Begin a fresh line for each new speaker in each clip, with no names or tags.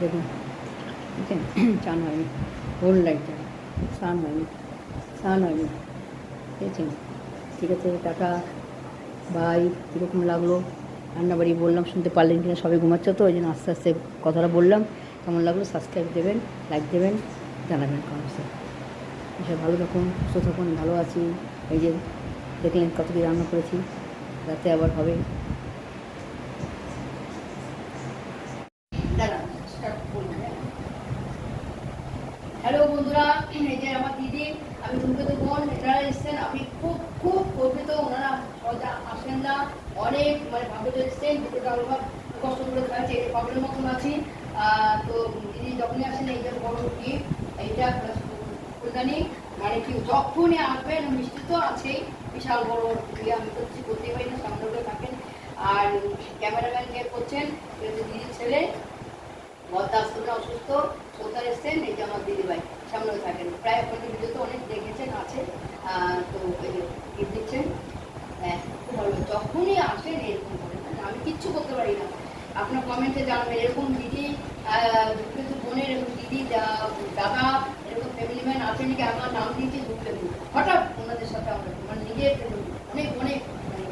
দেখুন বুঝছেন চান হয়নি হোল লাইটটা স্নান হয়নি স্নান হয়নি বুঝেছেন ঠিক আছে, টাটা, বাই, কীরকম লাগল? রান্নাবাড়ি বললাম, শুনতে পারলেন কিনা সবাই ঘুমাচ্ছ তো, ওই জন্য আস্তে আস্তে কথাটা বললাম, কেমন লাগল? সাবস্ক্রাইব দেবেন লাইক দেবেন, জানাবেন কমেন্টসে সব ভালো থাকুন, সুস্থ থাকুন, ভালো আছি, এই যে দেখলেন কত কি রান্না করেছি, রাতে আবার হবে। বন্ধুরা, এই যে আমার দিদি, আমি ধূমকেতু বোন এনারা এসছেন আমি খুব খুব গর্বিত। ওনারা সহজে আসেন না। অনেক মানে ভাবে এসছেন দুটোটা কষ্ট করে খাচ্ছে, এই পাগলের মতন আছি। তো দিদি যখনই আসেন, এই যে বড় গিফট এইটা ফুলদানি মানে কি, যখনই আসবেন, মিষ্টি তো আছেই। বিশাল বড় ইয়ে আমি তো কিছু করতেই পারি না, সামনে করে থাকেন। আর ক্যামেরাম্যান কে করছেন দিদির ছেলে বরদাস্তরা অসুস্থ কোথায় এসছেন, এই যে আমার দিদিভাই। সামনে থাকেন। প্রায় আপনাদের ভিডিওতে অনেক দেখেছেন, আছে। তো দিচ্ছেন। হ্যাঁ ভালো যখনই আসেন এরকম করেন। মানে আমি কিচ্ছু করতে পারি না। আপনার কমেন্টে জানাবেন, এরকম দিদি কিন্তু বোনের দিদি দাদা, এরকম ফ্যামিলি ম্যান আছে নাকি আমার নাম দিয়েছে, ঢুকলেন হঠাৎ ওনাদের সাথে আমরা মানে নিজের অনেক অনেক মানে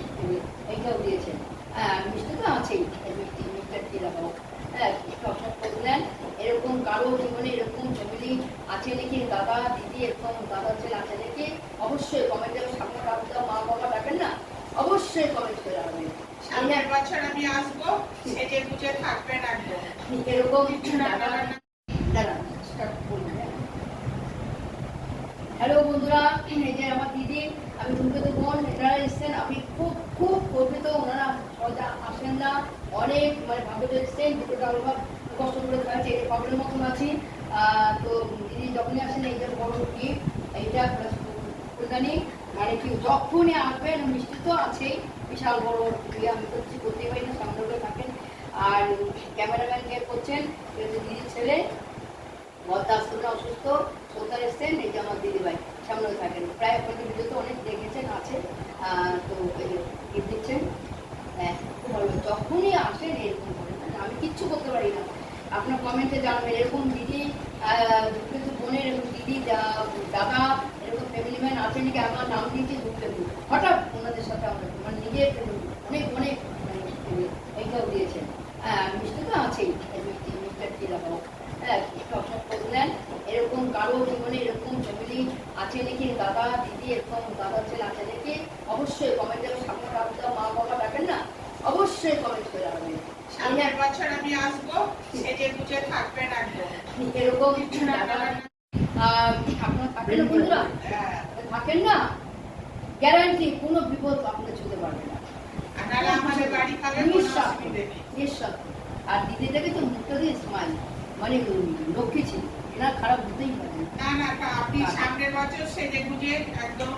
এইটাও দিয়েছেন। হ্যাঁ মিষ্টি তো আছেই, মিষ্টি, মিষ্টার দিয়ে রাখা হ্যাঁ সব সব করলেন এরকম কারও জীবনে এরকম ফ্যামিলি আছে নাকি দাদা দিদি এরকম দাদা ছেলে আছে নাকি অবশ্যই কমেন্টে সামনে রাখতে মা বাবা ডাকেন না অবশ্যই কমেন্ট করে রাখবেন।
সামনের বছর আমি আসব সেজে বুঝে একদম।
এরকম
কিছু
দাঁড়ান, হ্যাঁ। হ্যালো বন্ধুরা এই যে আমার দিদি আমি ধূমকেতু বোন এনারা এসছেন। আমি খুব খুব গর্বিত ওনারা আসেন না। অনেক মানে ভাবে এসছেন অনুভব কষ্ট করে খাচ্ছে এই পাগলের মতন আছি তো দিদি যখনই আসেন এই যে বড় গিফট এইটা ফুলদানি মানে কি, যখনই আসবেন, মিষ্টি তো আছেই, বিশাল বড় ইয়ে আমি তো কিছু করতেই পারি না সামনে করে থাকেন। আর ক্যামেরাম্যান কে করছেন দিদির ছেলে, বরদাস্তরা অসুস্থ কোথায় এসছেন এই যে আমার দিদিভাই সামনে থাকেন। প্রায় আপনাদের ভিডিও তো অনেক দেখেছেন, আছে তো এই দিচ্ছেন হ্যাঁ খুব ভালো যখনই আসেন এরকম করেন মানে আমি কিচ্ছু করতে পারি না আপনার কমেন্টে জানাবেন, এরকম দিদি কিন্তু বোনের এরকম দিদি দাদা, এরকম ফ্যামিলি ম্যান আছে নাকি আমার নাম দিয়েছে ঢুকলেন হঠাৎ ওনাদের সাথে আমরা মানে নিজের অনেক অনেক মানে এইটাও দিয়েছেন। হ্যাঁ মিষ্টি তো আছেই মিষ্টি, মিষ্টার রাখা হ্যাঁ সব এরকম কারও জীবনে এরকম ফ্যামিলি আছে নাকি, দাদা, দিদি, এরকম দাদা, ছেলে আছে নাকি, অবশ্যই কমেন্টে সামনে রাখতে মা বাবা ডাকেন না। অবশ্যই কমেন্ট করে রাখবেন
সামনের বছর আমি আসব সেজে বুঝে থাকবেন একদম।
এরকম
কিছু রান্না বান্না
থাকেন না বন্ধুরা?
হ্যাঁ।
থাকেন না? গ্যারান্টি কোনো বিপদ আপনার ছুতে পারবে না।
আর
দিদিটাকে তো মুখটা দিয়ে স্মাইল মানে লক্ষ্মী ছিল। এরা খারাপ হতেই পারে। না
না না আপনি সামনের বছর সেজে একদম